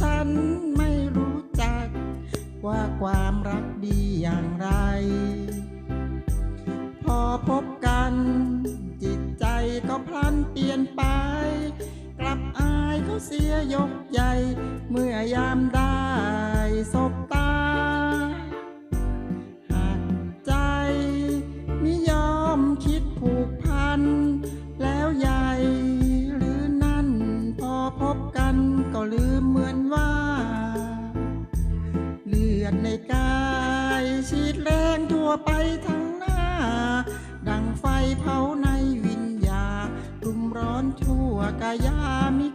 ฉันไม่รู้จัก ว่าความรักดีอย่างไร พอพบกัน จิตใจก็พลันเปลี่ยนไป กลับอายเขาเสียยกใหญ่ เมื่อยามได้สบตาหากใจไมิยอมคิดผูกพัน แล้วใหญ่หรือนั่นพอพบกัน ก็ลืมเหมือนว่า เลือดในกายฉีดแรงทั่วไปทั้งหน้า ดังไฟเผาในวิญญาณรุมร้อนทั่วกายามิ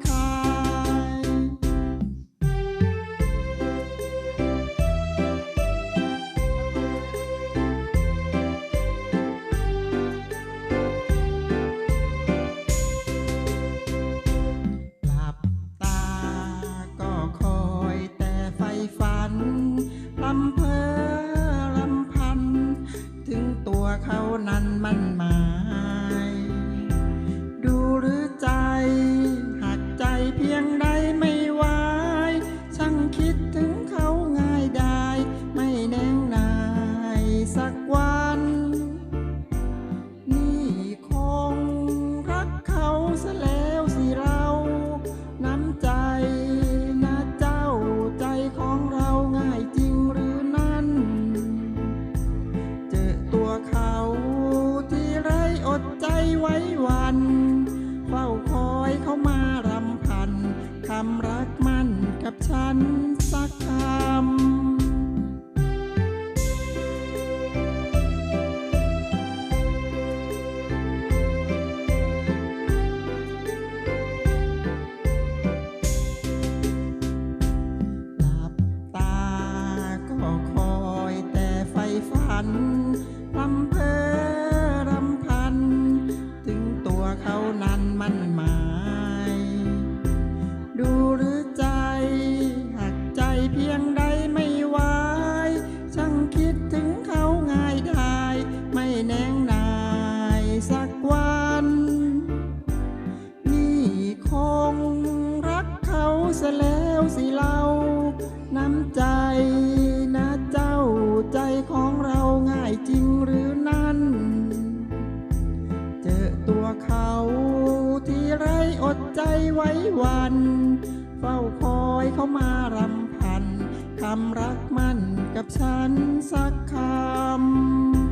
นั้นมันหมาย ดูหรือใจันลำเพอรำพัน ถึงตัวเขานั้นมันหมาย ดูหรือใจหักใจเพียงใดไม่ไหวช่างคิดถึงเขาง่ายได้ ไม่แน่งนายสักวัน นี่คงรักเขาซะแล้วสิเราน้ำใจ ดใจไว้วัน เฝ้าคอยเขามารำพันคำรักมันกับฉันสักคำ